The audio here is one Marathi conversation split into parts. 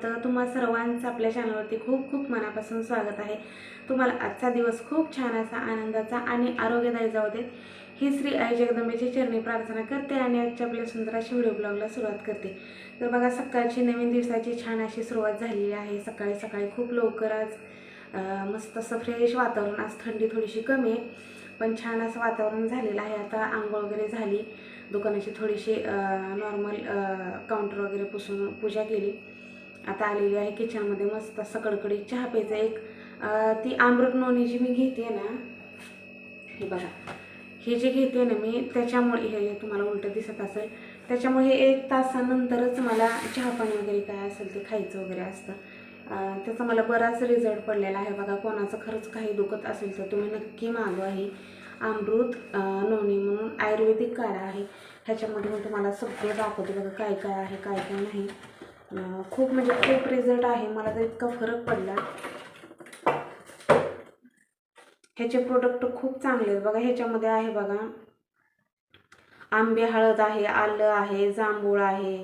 स्वामी तुम्हा सर्वांचं आपल्या चॅनलवरती खूप खूप मनापासून स्वागत आहे. तुम्हाला आजचा दिवस खूप छान असा आनंदाचा आणि आरोग्यदायी जाऊ देत. ही श्री आई जगदंबेची चरणी प्रार्थना करते आणि आजच्या आपल्या सुंदर अशी व्हिडिओ ब्लॉगला सुरुवात करते. तर बघा सकाळची नवीन दिवसाची छान अशी सुरुवात झालेली आहे. सकाळी सकाळी खूप लवकर आज मस्त असं फ्रेश वातावरण. आज थंडी थोडीशी कमी आहे पण छान असं वातावरण झालेलं आहे. आता आंघोळ वगैरे झाली. दुकानाची थोडीशी नॉर्मल काउंटर वगैरे पुसून पूजा केली. आता आलेली आहे किचनमध्ये मस्त असं चहा प्यायचं एक ती आमरट नोनी जी मी घेते ना हे बघा हे जे घेते ना मी त्याच्यामुळे हे तुम्हाला उलटं दिसत असेल. त्याच्यामुळे हे एक तासानंतरच मला चहा पाणी वगैरे काय असेल ते खायचं वगैरे असतं. त्याचा मला बराच रिझल्ट पडलेला आहे बघा कोणाचं खरंच काही दुखत असेल तर तुम्ही नक्की मागवा आहे. अमृत नोनी म्हणून आयुर्वेदिक काढा आहे. ह्याच्यामध्ये मी तुम्हाला सगळं दाखवते बघा काय काय आहे काय काय नाही. खूप म्हणजे खूप रिझल्ट आहे. मला तर इतका फरक पडला. ह्याचे प्रोडक्ट खूप चांगले आहेत. बघा ह्याच्यामध्ये आहे बघा. आंबे हळद आहे आलं आहे जांभूळ आहे.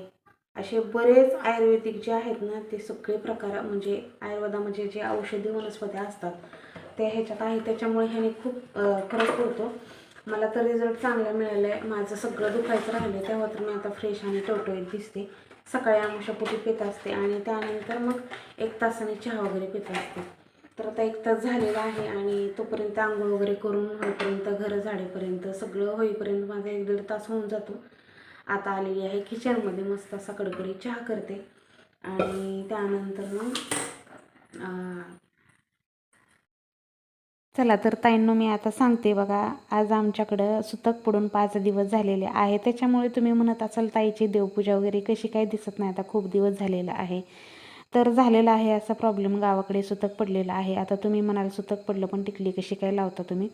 असे बरेच आयुर्वेदिक जे आहेत ना ते सगळे प्रकार म्हणजे आयुर्वेदामध्ये जे औषधी वनस्पती असतात ते ह्याच्यात आहे. त्याच्यामुळे ह्याने खूप फरक पडतो. मला तर रिझल्ट चांगला मिळाला आहे माझं सगळं दुखायचं राहिलं तेव्हा तर मी आता फ्रेश आणि टवटवीत दिसते. सकाळी आमुषापोटी पित असते आणि त्यानंतर मग एक तासाने चहा वगैरे पित असते. तर आता एक तास झालेला आहे आणि तोपर्यंत आंघोळ वगैरे करून होईपर्यंत घरं झाडेपर्यंत सगळं होईपर्यंत माझा एक दीड तास होऊन जातो. आता आलेली आहे किचनमध्ये मस्त असा कडकडी चहा करते. आणि त्यानंतर मग चला तर ताईंनो मी आता सांगते बघा आज आमच्याकडं सुतक पडून पाच दिवस झालेले आहे. त्याच्यामुळे तुम्ही म्हणत असाल ताईची देवपूजा वगैरे कशी काय दिसत नाही आता खूप दिवस झालेला आहे. तर झालेला आहे असा प्रॉब्लेम गावाकडे सुतक पडलेला आहे. आता तुम्ही म्हणाल सुतक पडलं पण टिकली कशी काय लावता तुम्ही?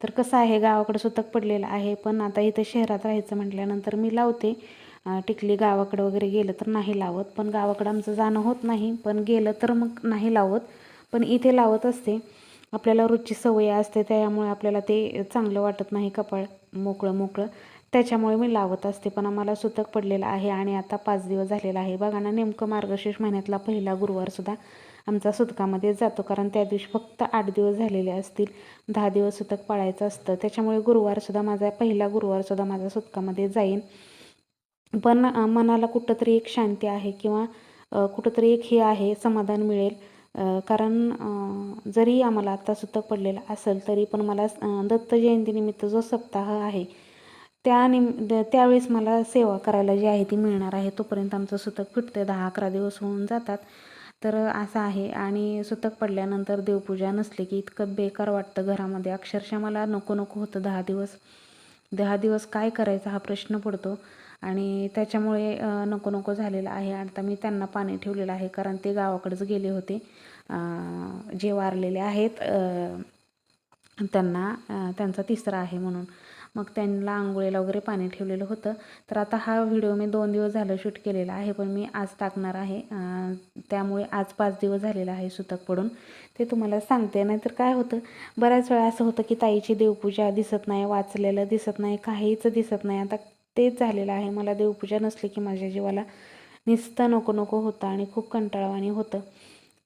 तर कसं आहे गावाकडे सुतक पडलेलं आहे पण आता इथं शहरात राहायचं म्हटल्यानंतर मी लावते. टिकली गावाकडं वगैरे गेलं तर नाही लावत पण गावाकडं आमचं जाणं होत नाही पण गेलं तर मग नाही लावत. पण इथे लावत असते. आपल्याला रोजची सवय असते त्यामुळे आपल्याला ते चांगलं वाटत नाही कपाळ मोकळं मोकळं. त्याच्यामुळे मी लावत असते पण आम्हाला सुतक पडलेलं आहे आणि आता पाच दिवस झालेला आहे. बघा ना नेमकं मार्गशीर्ष महिन्यातला पहिला गुरुवारसुद्धा आमचा सुतकामध्ये जातो कारण त्या दिवशी फक्त आठ दिवस झालेले असतील. दहा दिवस सुतक पाळायचं असतं. त्याच्यामुळे गुरुवारसुद्धा माझा पहिला गुरुवारसुद्धा माझा सुतकामध्ये जाईन. पण मनाला कुठंतरी एक शांती आहे किंवा कुठंतरी एक हे आहे समाधान मिळेल. कारण जरी आम्हाला आत्ता सुतक पडलेलं असेल तरी पण मला दत्त जयंतीनिमित्त जो सप्ताह आहे त्या निम द- त्यावेळेस मला सेवा करायला जी आहे ती मिळणार आहे तोपर्यंत आमचं सुतक फिटते. दहा अकरा दिवस होऊन जातात. तर असं आहे. आणि सुतक पडल्यानंतर देवपूजा नसली की इतकं बेकार वाटतं घरामध्ये. अक्षरशः मला नको नको होतं दहा दिवस. दहा दिवस काय करायचा हा प्रश्न पडतो. आणि त्याच्यामुळे नको नको झालेलं आहे. आता मी त्यांना पाणी ठेवलेलं आहे कारण ते गावाकडेच गेले होते. जे वारलेले आहेत त्यांना त्यांचा तिसरा आहे म्हणून. मग त्यांना आंघोळीला वगैरे पाणी ठेवलेलं होतं. तर आता हा व्हिडिओ मी दोन दिवस झालं शूट केलेला आहे पण मी आज टाकणार आहे. त्यामुळे आज पाच दिवस झालेला आहे सुतक पडून. ते तुम्हाला सांगते नाहीतर काय होतं? बऱ्याच वेळा असं होतं की ताईची देवपूजा दिसत नाही वाचलेलं दिसत नाही काहीच दिसत नाही. आता तेच झालेलं आहे. मला देवपूजा नसली की माझ्या जीवाला निस्ता नको नको होतं आणि खूप कंटाळवाणी होतं.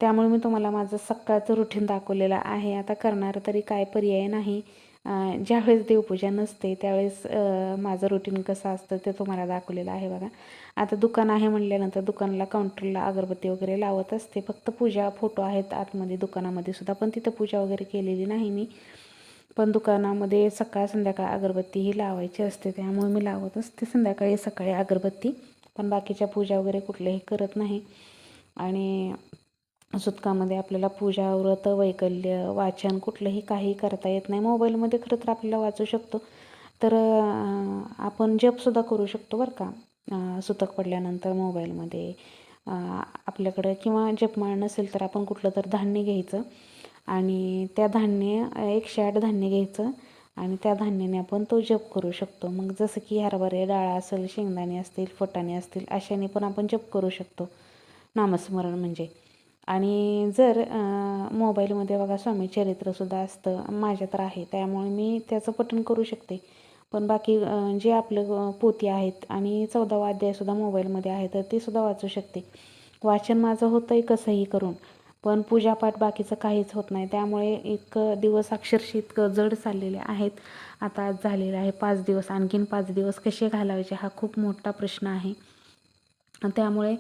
त्यामुळे मी तुम्हाला माझं सकाळचं रुटीन दाखवलेलं आहे. आता करणार तरी काय पर्याय नाही. ज्यावेळेस देवपूजा नसते त्यावेळेस माझं रुटीन कसं असतं ते तुम्हाला दाखवलेलं आहे बघा. आता दुकान आहे म्हणल्यानंतर दुकानाला काउंटरला अगरबत्ती वगैरे लावत असते. फक्त पूजा फोटो आहेत आतमध्ये दुकानामध्ये सुद्धा. पण तिथं पूजा वगैरे केलेली नाही मी. पण दुकानामध्ये सकाळ संध्याकाळ अगरबत्ती ही लावायची असते. त्यामुळे मी लावत असते संध्याकाळी सकाळी अगरबत्ती. पण बाकीच्या पूजा वगैरे कुठल्याही करत नाही. आणि सुतकामध्ये आपल्याला पूजा व्रत वैकल्य वाचन कुठलंही काही करता येत नाही. मोबाईलमध्ये खरं तर आपल्याला वाचू शकतो. तर आपण जपसुद्धा करू शकतो बरं का? सुतक पडल्यानंतर मोबाईलमध्ये. आपल्याकडं किंवा जपमाळ नसेल तर आपण कुठलं तर धान्य घ्यायचं. आणि त्या धान्य एकशे आठ धान्य घ्यायचं आणि त्या धान्याने आपण तो जप करू शकतो. मग जसं की हरभरे डाळ असेल शेंगदाणे असतील फटाणे असतील अशाने पण आपण जप करू शकतो. नामस्मरण म्हणजे. आणि जर मोबाईलमध्ये बघा स्वामी चरित्रसुद्धा असतं माझ्या तर आहे त्यामुळे मी त्याचं पठण करू शकते. पण बाकी जे आपलं पोती आहेत आणि चौदावा अध्यायसुद्धा मोबाईलमध्ये आहे तर ते सुद्धा वाचू शकते. वाचन माझं होतं आहे कसंही करून. पण पूजापाठ बाकीचं काहीच होत नाही. त्यामुळे एक दिवस अक्षरशः इतकं जड चाललेले आहेत. आता आज झालेलं आहे पाच दिवस. आणखीन पाच दिवस कसे घालावायचे हा खूप मोठा प्रश्न आहे. त्यामुळे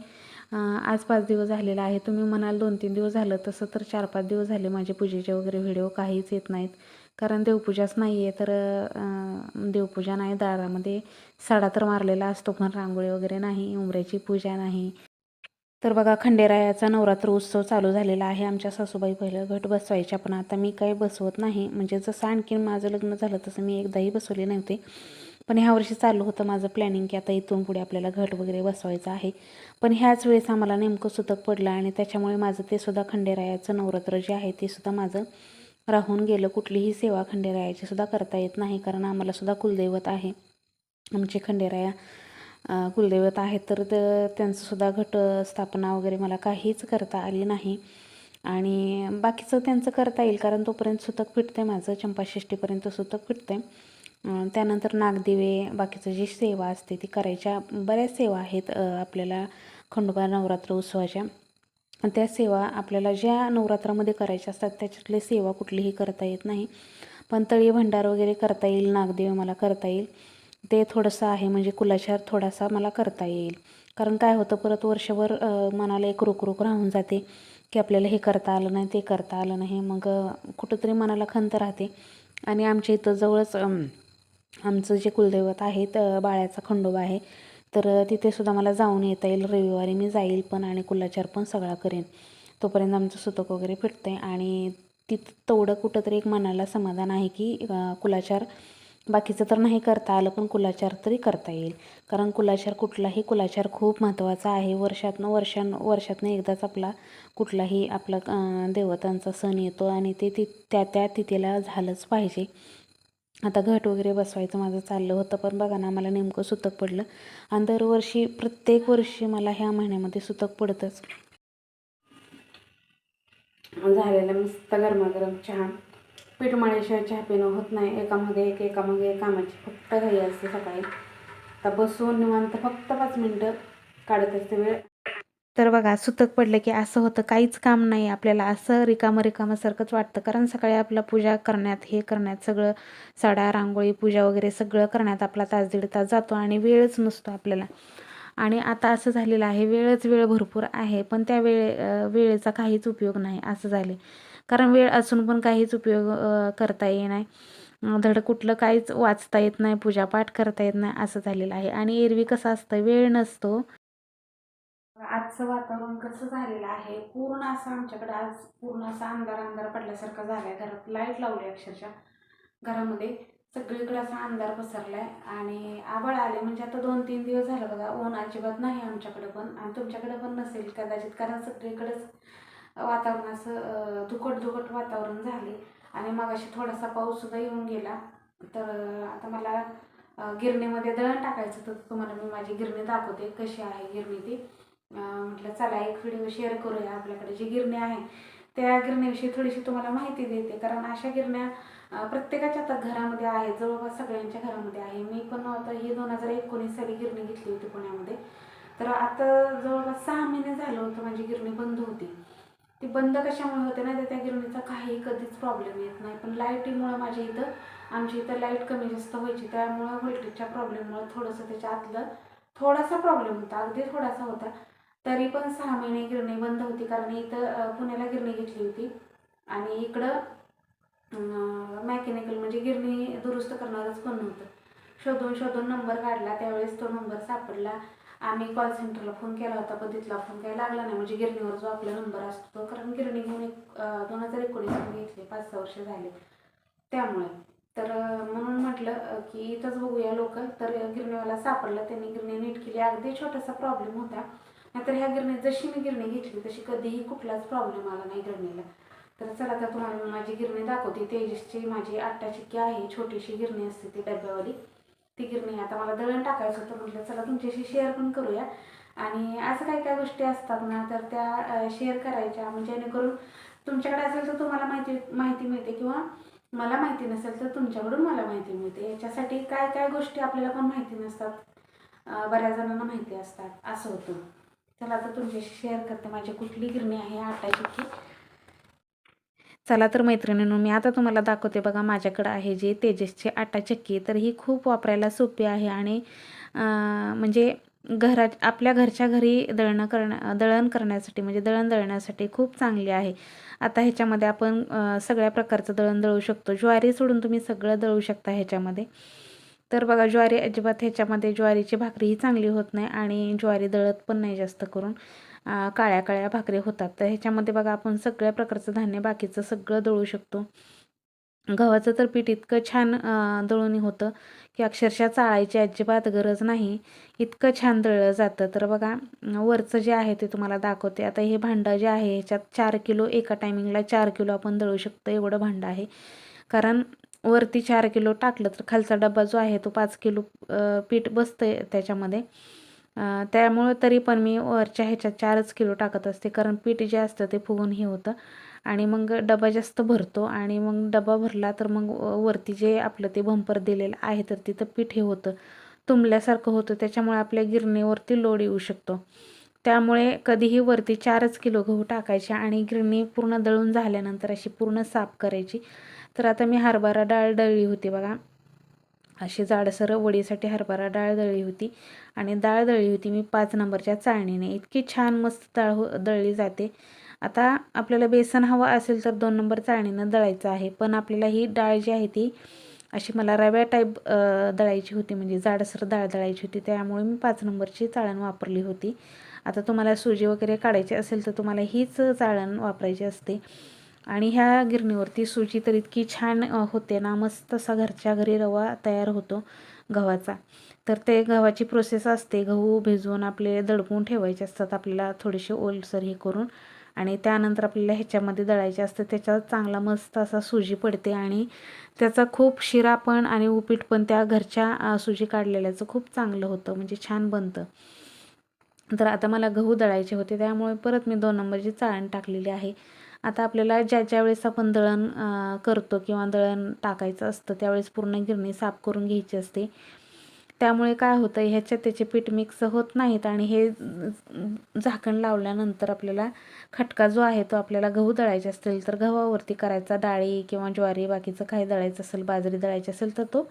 आज पाच दिवस झालेला आहे. तुम्ही म्हणाल दोन तीन दिवस झालं तसं तर चार पाच दिवस झाले माझे पूजेचे वगैरे व्हिडिओ काहीच येत नाहीत. कारण देवपूजाच नाही आहे तर देवपूजा नाही दारामध्ये सडा तर मारलेला असतो पण रांगोळी वगैरे नाही उमऱ्याची पूजा नाही. तर बघा खंडेरायाचा नवरात्र उत्सव चालू झालेला आहे. आमच्या सासूबाई पहिलं घट बसवायच्या पण आता मी काही बसवत नाही. म्हणजे जसं आणखीन माझं लग्न झालं तसं मी एकदाही बसवले नव्हते. पण ह्या वर्षी चालू होतं माझं प्लॅनिंग की आता इथून पुढे आपल्याला घट वगैरे बसवायचं आहे. पण ह्याच वेळेस आम्हाला नेमकं सुतक पडलं आणि त्याच्यामुळे माझं ते सुद्धा खंडेरायाचं नवरात्र जे आहे ते सुद्धा माझं राहून गेलं. कुठलीही सेवा खंडेरायाची सुद्धा करता येत नाही कारण आम्हाला सुद्धा कुलदैवत आहे. आमचे खंडेराया कुलदैवत आहेत तर त्यांचंसुद्धा घट स्थापना वगैरे मला काहीच करता आली नाही. आणि बाकीचं त्यांचं करता येईल कारण तोपर्यंत सुतक फिटते माझं चंपाषष्टीपर्यंत सुतक फिटते. त्यानंतर नागदिवे बाकीचं जी सेवा असते ती करायच्या बऱ्याच सेवा आहेत आपल्याला खंडोबा नवरात्र उत्सवाच्या. त्या सेवा आपल्याला ज्या नवरात्रामध्ये करायच्या असतात त्याच्यातले सेवा कुठलीही करता येत नाही. पण तळी भंडार वगैरे करता येईल नागदेव मला करता येईल. ते थोडंसं आहे म्हणजे कुलाचार थोडासा मला करता येईल. कारण काय होतं परत वर्षभर मनाला एक रुकरुक राहून जाते की आपल्याला हे करता आलं नाही ते करता आलं नाही. मग कुठंतरी मनाला खंत राहते. आणि आमच्या इथं जवळच आमचं जे कुलदैवत आहे त बाळ्याचा खंडोबा आहे. तर तिथेसुद्धा मला जाऊन येता येईल. रविवारी मी जाईल पण आणि कुलाचार पण सगळा करेन. तोपर्यंत आमचं सुतक वगैरे फिटते आणि तिथं तेवढं कुठंतरी एक मनाला समाधान आहे की कुलाचार बाकीचं तर नाही करता आलं पण कुलाचार तरी करता येईल. कारण कुलाचार कुठलाही कुलाचार खूप महत्त्वाचा आहे. वर्षातनं वर्षां वर्षातनं एकदाच आपला कुठलाही आपला देवतांचा सण येतो आणि ते ति त्या त्या तिथीला झालंच पाहिजे. आता घट वगैरे बसवायचं माझं चाललं होतं पण बघा ना मला नेमकं सुतक पडलं. आणि दरवर्षी प्रत्येक वर्षी मला ह्या महिन्यामध्ये सुतक पडतंच. झालेलं मस्त गरमागरम चहा. पीठ मळ्याशिवाय चहा पिणं होत नाही. एकामागे एक एकामागे एक कामाची फक्त घाई असते सकाळी. आता बसून निवांत फक्त पाच मिनटं काढत असते वेळ. तर बघा सुतक पडलं की असं होतं काहीच काम नाही. आपल्याला असं रिकामं रिकामासारखंच वाटतं. कारण सकाळी आपला पूजा करण्यात हे करण्यात सगळं साड्या रांगोळी पूजा वगैरे सगळं करण्यात आपला तास दीड तास जातो आणि वेळच नसतो आपल्याला. आणि आता असं झालेलं आहे वेळच वेळ भरपूर आहे. पण त्या वेळे वेळेचा काहीच उपयोग नाही. असं झाले कारण वेळ असून पण काहीच उपयोग करता येई नाही. धड कुठलं काहीच वाचता येत नाही पूजापाठ करता येत नाही असं झालेलं आहे. आणि एरवी कसं असतं वेळ नसतो. आजचं वातावरण कसं झालेलं आहे पूर्ण असं आमच्याकडे आज पूर्ण असा अंधार अंधार पडल्यासारखा झालाय. घरात लाइट लावली अक्षरशः. घरामध्ये सगळीकडे असा अंधार पसरलाय आणि आबाळ आले. म्हणजे आता दोन तीन दिवस झालं बघा ऊन अजिबात नाही आमच्याकडे पण आणि तुमच्याकडे पण नसेल कदाचित कारण सगळीकडेच वातावरण असं धुकट धुकट वातावरण झाले. आणि मगाशी थोडासा पाऊससुद्धा येऊन गेला. तर आता मला गिरणीमध्ये दळण टाकायचं तर तुम्हाला मी माझी गिरणी दाखवते कशी आहे गिरणी ती. म्हटलं चला एक व्हिडिओ शेअर करूया आपल्याकडे जी गिरणी आहे. त्या गिरणीविषयी थोडीशी तुम्हाला माहिती देते. कारण अशा गिरण्या प्रत्येकाच्या आता घरामध्ये आहे जवळपास सगळ्यांच्या घरामध्ये आहे. मी पण आता ही दोन हजार एकोणीस साली गिरणी घेतली होती पुण्यामध्ये. तर आता जवळपास सहा महिने झालं होतं माझी गिरणी बंद होती. ते बंद कशामुळे होते ना तर त्या गिरणीचा काही कधीच प्रॉब्लेम येत नाही. पण लाईटीमुळे माझ्या इथं आमच्या इथं लाइट कमी जास्त व्हायची. त्यामुळं व्होल्टेजच्या प्रॉब्लेममुळे थोडंसं त्याच्या आतलं थोडासा प्रॉब्लेम होता. अगदी थोडासा होता. तरी पण सहा महिने गिरणी बंद होती. कारण इथं पुण्याला गिरणी घेतली होती. आणि इकडं मॅकॅनिकल म्हणजे गिरणी दुरुस्त करणारच पण नव्हतं. शोधून शोधून नंबर काढला. त्यावेळेस तो नंबर सापडला. आम्ही कॉल सेंटरला फोन केला होता पण तिथला फोन काही लागला नाही. म्हणजे गिरणीवर जो आपला नंबर असतो तो कारण गिरणी घेऊन एक दोन हजार एकोणीसमध्ये घेतली पाच सहा वर्ष झाले. त्यामुळे. तर म्हणून म्हटलं की इथंच बघूया लोक. तर गिरणीवाला सापडलं त्यांनी गिरणी नीट केली. अगदी छोटासा प्रॉब्लेम होता. नाहीतर ह्या गिरणीत जशी मी गिरणी घेतली तशी कधीही कुठलाच प्रॉब्लेम आला नाही गिरणीला. तर चला तर तुम्हाला मी माझी गिरणी दाखवते. तेजसची माझी आट्टा चिक्की आहे. छोटीशी गिरणी असते ती डब्यावाली. ती गिरणी आता मला दळण टाकायचं होतं म्हटलं चला तुमच्याशी शेअर पण करूया. आणि असं काही काही गोष्टी असतात ना तर त्या शेअर करायच्या. म्हणजे जेणेकरून तुमच्याकडे असेल तर तुम्हाला माहिती माहिती मिळते किंवा मला माहिती नसेल तर तुमच्याकडून मला माहिती मिळते. याच्यासाठी काय काय गोष्टी आपल्याला पण माहिती नसतात. बऱ्याच जणांना माहिती असतात. असं होतं. चला आता तुमच्याशी शेअर करते. माझी कुठली गिरणी आहे आटाची की चला तर मैत्रिणींनो मी आता तुम्हाला दाखवते बघा माझ्याकडं आहे जे तेजसची आटा चक्की. तर ही खूप वापरायला सोपी आहे आणि म्हणजे घरा आपल्या घरच्या घरी दळणं करण्या दळण करण्यासाठी म्हणजे दळण दळण्यासाठी खूप चांगली आहे. आता ह्याच्यामध्ये आपण सगळ्या प्रकारचं दळण दळू शकतो. ज्वारी सोडून तुम्ही सगळं दळू शकता ह्याच्यामध्ये. तर बघा ज्वारी अजिबात ह्याच्यामध्ये ज्वारीची भाकरीही चांगली होत नाही आणि ज्वारी दळत पण नाही जास्त करून. काळ्या काळ्या भाकरी होतात. तर ह्याच्यामध्ये बघा आपण सगळ्या प्रकारचं धान्य बाकीचं सगळं दळू शकतो. गव्हाचं तर पीठ इतकं छान दळून होतं की अक्षरशः चाळायची अजिबात गरज नाही. इतकं छान दळलं जातं. तर बघा वरचं जे आहे ते तुम्हाला दाखवते. आता हे भांडं जे आहे ह्याच्यात चार किलो एका टायमिंगला चार किलो आपण दळू शकतो. एवढं भांडं आहे. कारण वरती चार किलो टाकलं तर खालचा डबा जो आहे तो पाच किलो पीठ बसतं त्याच्यामध्ये. त्यामुळं तरी पण मी वरच्या ह्याच्यात चारच किलो टाकत असते. कारण पीठ जे असतं ते फुगून हे होतं. आणि मग डबा जास्त भरतो. आणि मग डबा भरला तर मग वरती जे आपलं ते भंपर दिलेलं आहे तर तिथं पीठ हे होतं. तुंबल्यासारखं होतं. त्याच्यामुळे आपल्या गिरणीवरती लोड येऊ शकतो. त्यामुळे कधीही वरती चारच किलो गहू टाकायचे आणि गिरणी पूर्ण दळून झाल्यानंतर अशी पूर्ण साफ करायची. तर आता मी हरभरा डाळ दळली होती बघा. अशी जाडसर वडीसाठी हरभरा डाळ दळली होती आणि डाळ दळली होती मी पाच नंबरच्या चाळणीने. इतकी छान मस्त डाळ हो दळली जाते. आता आपल्याला बेसन हवं असेल तर दोन नंबर चाळणीनं दळायचं आहे. पण आपल्याला ही डाळ जी आहे ती अशी मला रव्या टाईप दळायची होती. म्हणजे जाडसर डाळ दळायची होती. त्यामुळे मी पाच नंबरची चाळण वापरली होती. आता तुम्हाला सुजी वगैरे काढायची असेल तर तुम्हाला हीच चाळण वापरायची असते. आणि ह्या गिरणीवरती सुजी तर इतकी छान होते ना मस्त असा घरच्या घरी रवा तयार होतो गव्हाचा. तर ते गव्हाची प्रोसेस असते. गहू भिजवून आपले दडपून ठेवायचे असतात आपल्याला थोडेसे ओलसर हे करून. आणि त्यानंतर आपल्याला ह्याच्यामध्ये दळायचे असतं. त्याच्यात चांगला मस्त असा सुजी पडते आणि त्याचा खूप शिरा पण आणि उपीट पण त्या घरच्या सुजी काढलेल्याचं खूप चांगलं होतं. म्हणजे छान बनतं. तर आता मला गहू दळायचे होते. त्यामुळे परत मी दोन नंबरची चाळण टाकलेली आहे. आता आपल्याला ज्या ज्या वेळेस आपण दळण करतो किंवा दळण टाकायचं असतं त्यावेळेस पूर्ण गिरणी साफ करून घ्यायची असते. त्यामुळे काय होतं ह्याच्यात त्याचे पीठ मिक्स होत नाहीत आणि हे झाकण लावल्यानंतर आपल्याला खटका जो आहे तो आपल्याला गहू दळायचे असतील तर गव्हावरती करायचा डाळी किंवा ज्वारी बाकीचं काही दळायचं असेल बाजरी दळायची असेल तर तो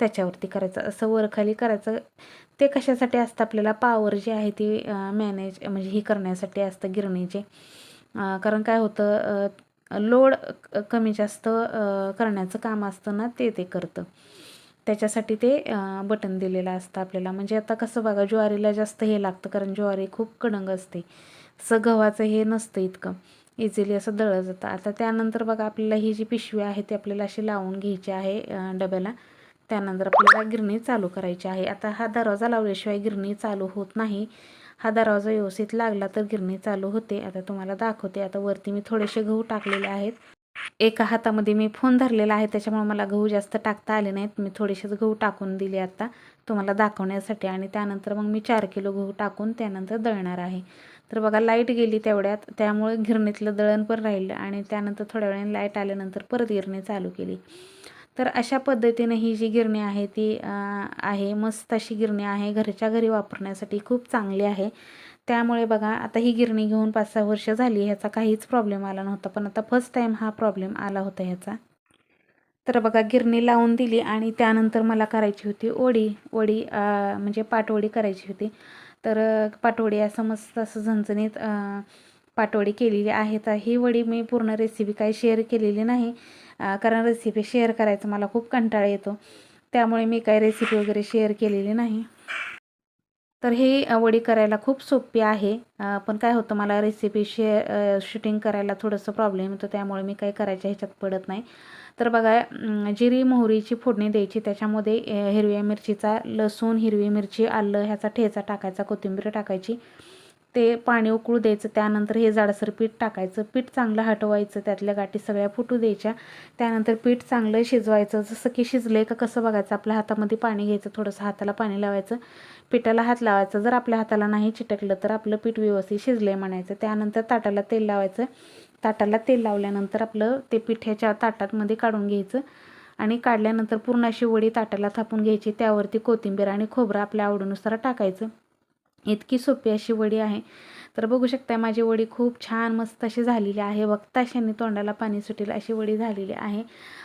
त्याच्यावरती करायचा. असं वरखाली करायचं ते कशासाठी असतं आपल्याला पावर जी आहे ती मॅनेज म्हणजे ही करण्यासाठी असतं गिरणीचे. कारण काय होतं लोड कमी जास्त करण्याचं काम असतं ना ते ते करतं. त्याच्यासाठी ते बटन दिलेलं असतं आपल्याला. म्हणजे आता कसं बघा ज्वारीला जास्त हे लागतं कारण ज्वारी खूप कडंग असते. तसं गव्हाचं हे नसतं इतकं. इझिली असं दळलं जातं. आता त्यानंतर बघा आपल्याला ही जी पिशवी आहे ती आपल्याला अशी लावून घ्यायची आहे डब्याला. त्यानंतर आपल्याला गिरणी चालू करायची आहे. आता हा दरवाजा लावल्याशिवाय गिरणी चालू होत नाही. हा दरवाजा व्यवस्थित लागला तर गिरणी चालू होते. आता तुम्हाला दाखवते. आता वरती मी थोडेसे गहू टाकलेले आहेत. एका हातामध्ये मी फोन धरलेला आहे. त्याच्यामुळे मला गहू जास्त टाकता आले नाहीत. मी थोडेसेच गहू टाकून दिले आता तुम्हाला दाखवण्यासाठी. आणि त्यानंतर मग मी चार किलो गहू टाकून त्यानंतर दळणार आहे. तर बघा लाइट गेली तेवढ्यात. त्यामुळे गिरणीतलं दळण पण राहिलं. आणि त्यानंतर थोड्या वेळाने लाइट आल्यानंतर परत गिरणी चालू केली. तर अशा पद्धतीनं ही जी गिरणी आहे ती आहे मस्त अशी गिरणी आहे घरच्या घरी वापरण्यासाठी खूप चांगली आहे. त्यामुळे बघा आता ही गिरणी घेऊन पाच सहा वर्ष झाली ह्याचा काहीच प्रॉब्लेम आला नव्हता पण आता फर्स्ट टाईम हा प्रॉब्लेम आला होता ह्याचा. तर बघा गिरणी लावून दिली आणि त्यानंतर मला करायची होती ओढी. ओढी म्हणजे पाटवडी करायची होती. तर पाटवडी असं मस्त असं झणझणीत अं, पाटवडी केलेली आहेत ही वडी मी पूर्ण रेसिपी काही शेअर केलेली नाही. कारण रेसिपी शेअर करायचं मला खूप कंटाळा येतो. त्यामुळे मी काही रेसिपी वगैरे शेअर केलेली नाही. तर हे वडी करायला खूप सोपी आहे. पण काय होतं मला रेसिपी शेअर शूटिंग करायला थोडंसं प्रॉब्लेम येतो. त्यामुळे मी काही करायच्या ह्याच्यात पडत नाही. तर बघा जिरी मोहरीची फोडणी द्यायची. त्याच्यामध्ये हिरव्या मिरचीचा लसूण हिरवी मिरची आलं ह्याचा ठेचा टाकायचा कोथिंबीर टाकायची. ते पाणी उकळू द्यायचं त्यानंतर हे जाडसर पीठ टाकायचं पीठ चांगलं हटवायचं त्यातल्या गाठी सगळ्या फुटू द्यायच्या. त्यानंतर पीठ चांगलं शिजवायचं जसं की शिजलं का कसं बघायचं आपल्या हातामध्ये पाणी घ्यायचं थोडंसं हाताला पाणी लावायचं. पिठाला हात लावायचा जर आपल्या हाताला नाही चिटकलं तर आपलं पीठ व्यवस्थित शिजलं आहे म्हणायचं. त्यानंतर ताटाला तेल लावायचं. ताटाला तेल लावल्यानंतर आपलं ते पिठ्याच्या ताटातमध्ये काढून घ्यायचं आणि काढल्यानंतर पूर्ण अशी वडी ताटाला थापून घ्यायची. त्यावरती कोथिंबीर आणि खोबरं आपल्या आवडीनुसार टाकायचं. इतकी सोपी अशी वडी आहे. तर बघू शकता माझी वडी खूप छान मस्त अशी झालेली आहे. बघता अशाने तोंडाला पाणी सुटेल अशी वडी झालेली आहे.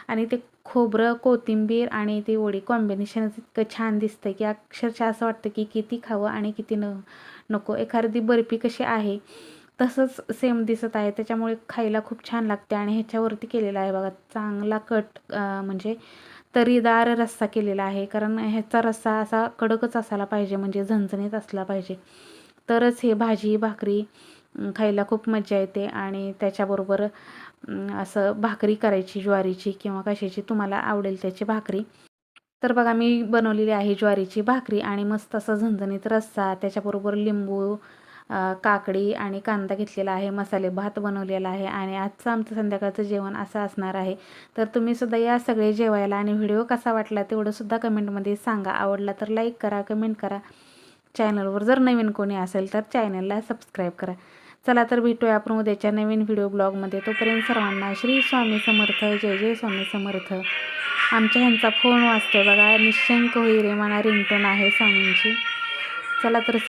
आणि ते खोबरं कोथिंबीर आणि ती वडी कॉम्बिनेशनच इतकं छान दिसतं की अक्षरशः असं वाटतं की किती खावं आणि किती न नको. एखादी बर्फी कशी आहे तसंच सेम दिसत आहे. त्याच्यामुळे खायला खूप छान लागते आणि ह्याच्यावरती केलेलं आहे बघा. चांगला कट म्हणजे तरीदार रस्सा केलेला आहे. कारण ह्याचा रस्सा असा कडकच असायला पाहिजे म्हणजे झणझणीत असला पाहिजे. तरच हे भाजी भाकरी खायला खूप मजा येते आणि त्याच्याबरोबर असं भाकरी करायची ज्वारीची किंवा कशाची तुम्हाला आवडेल त्याची भाकरी. तर बघा मी बनवलेली आहे ज्वारीची भाकरी आणि मस्त असं झणझणीत रस्सा त्याच्याबरोबर लिंबू काकडी आणि कांदा घेतलेला आहे मसाले भात बनवलेला आहे आणि आजचं आमचं संध्याकाळचं जेवण असं असणार आहे. तर तुम्ही सुद्धा या सगळे जेवायला आणि व्हिडिओ कसा वाटला तेवढं सुद्धा कमेंटमध्ये सांगा. आवडला तर लाईक करा कमेंट करा. चॅनलवर जर नवीन कोणी असेल तर चॅनलला सबस्क्राईब करा. चला तर भेटूया आपण उद्याच्या नवीन व्हिडिओ ब्लॉगमध्ये. तोपर्यंत सर्वांना श्री स्वामी समर्थ जय जय स्वामी समर्थ. आमच्या ह्यांचा फोन वाजतोय बघा. निशंक होई रे म्हणा रिंगटोन आहे स्वामींची. चला तर